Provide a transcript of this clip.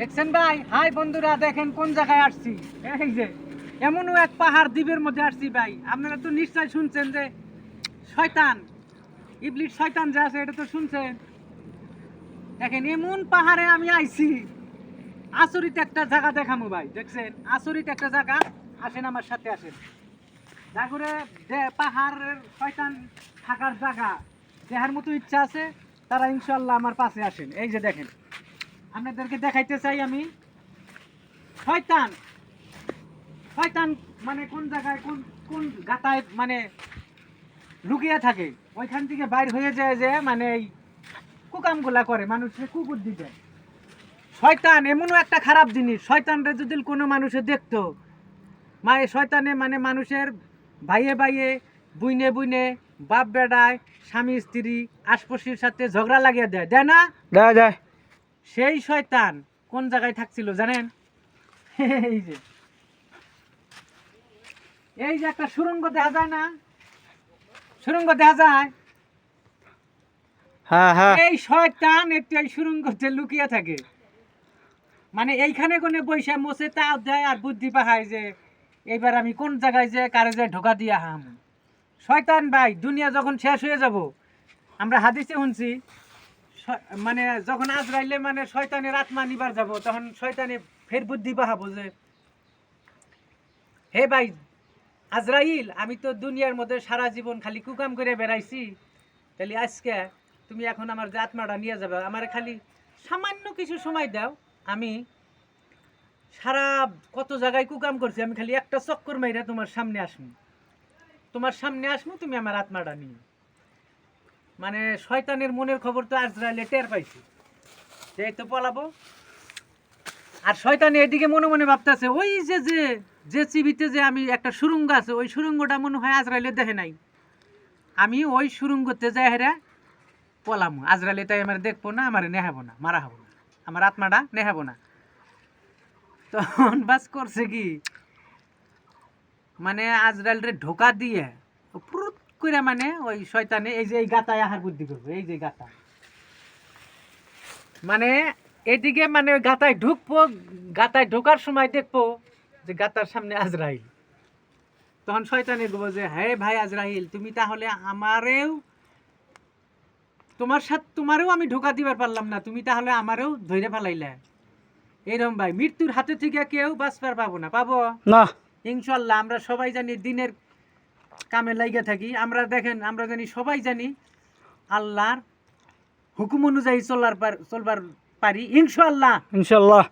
দেখছেন ভাই? হাই বন্ধুরা, দেখেন কোন জায়গায় আসছি। এই যে, এমনও এক পাহাড় দ্বীপের মধ্যে আসছি ভাই। আপনারা তো নিশ্চয় শুনছেন যে শয়তান ইবলিশ শয়তান যে আছে, এটা তো শুনছেন? দেখেন, এমন পাহাড়ে আমি আইছি। আসরিত একটা জায়গা দেখামু ভাই, দেখছেন? আসরিত একটা জায়গা, আসেন আমার সাথে আসেন। জাগরে যে পাহাড়ের শয়তান থাকার জায়গা, দেখার মতো ইচ্ছা আছে, তারা ইনশাল্লাহ আমার পাশে আসেন। এই যে দেখেন আপনাদেরকে দেখাইতে চাই আমি। শয়তান। শয়তান মানে কোন জায়গায়, কোন কোন গাতায় মানে লুকিয়ে থাকে? ওইখান থেকে বাইর হয়ে যায় যে মানে এই কুকামগুলা করে, মানুষকে কুকুর দিতে। শয়তান এমনও একটা খারাপ জিনিস। শয়তানরে যদি কোনো মানুষে দেখতো মানে শয়তানে মানে মানুষের ভাইয়ে ভাইয়ে, বুইনে বুইনে, বাপ বেড়ায়, স্বামী স্ত্রী, আশপাশের সাথে ঝগড়া লাগিয়ে দেয়। দেয় না? যায় যায় সেই শয়তান কোন জায়গায় থাকছিল জানেন? এই যে। এই যে একটা সুরঙ্গ দেখা যায় না? সুরঙ্গ দেখা যায়? হ্যাঁ হ্যাঁ। এই শয়তান একটু এই সুরঙ্গতে লুকিয়ে থাকে। মানে এইখানে কোনে বৈশা মোছে তা দেয় আর বুদ্ধি পাহায় যে এইবার আমি কোন জায়গায় যে কারে যে ঢোকা দিয়ে হাম? শয়তান ভাই দুনিয়া যখন শেষ হয়ে যাব আমরা হাদিসে শুনছি মানে যখন আজরাইলে মানে শয়তানের আত্মা নিবার যাব, তখন শয়তানে ফের বুদ্ধি পাহাবো যে, হে ভাই, আজরাইল, আমি তো দুনিয়ার মধ্যে সারা জীবন খালি কুকাম করে বেড়াইছি। তাহলে আজকে তুমি এখন আমার যে আত্মাটা নিয়ে যাবে। আমার খালি সামান্য কিছু সময় দাও। আমি সারা কত জায়গায় কুকাম করছি, আমি খালি একটা চক্কর মাইরা তোমার সামনে আসব তোমার সামনে আসব তুমি আমার আত্মাটা নিয়ে মানে শয়তানের মনের খবর তো আজরাইলে টের পাইছি। এই তো পলাবো। আর শয়তানে এদিকে মনে মনে ভাবতেছে, ওই যে যে যে চিবিতে যে আমি একটা সুরঙ্গ আছে, ওই সুরঙ্গটা মনে হয় আজরাইলে দেখে নাই। আমি ওই সুরঙ্গতে যাই হেরা পলাম। আজরাইলে তাই আমার দেখব না, আমার নেহাবো না, মারা হব না। আমার আত্মাটা নেহাবো না। তখন বাস করছে কি মানে আজরাইলরে ঢোকা দিয়ে ফুরুত করে মানে ওই শয়তানে এই যে এই গাতায় আহার বুদ্ধি করবে এই যে গাতা। মানে এদিকে মানে ওই গাতায় ঢুকবো গাতায় ঢোকার সময় দেখব যে গাতার সামনে আজরাইল। তখন শয়তানে বলব যে হ্যাঁ ভাই আজরাইল তুমি তাহলে আমারেও তোমার সাথে তোমারও আমি ঢোকা দিবার পারলাম না তুমি তাহলে আমারও ধরে ফেলাইলে। এরকম ভাই মৃত্যুর হাতে থেকে কেউ বাঁচবার পাবো না পাবো? না। ইনশাল্লাহ আমরা সবাই জানি দিনের কামে লাইগা থাকি। আমরা দেখেন, আমরা জানি, সবাই জানি আল্লাহর হুকুম অনুযায়ী চলার চলবার পারি। ইনশাল্লাহ ইনশাল্লাহ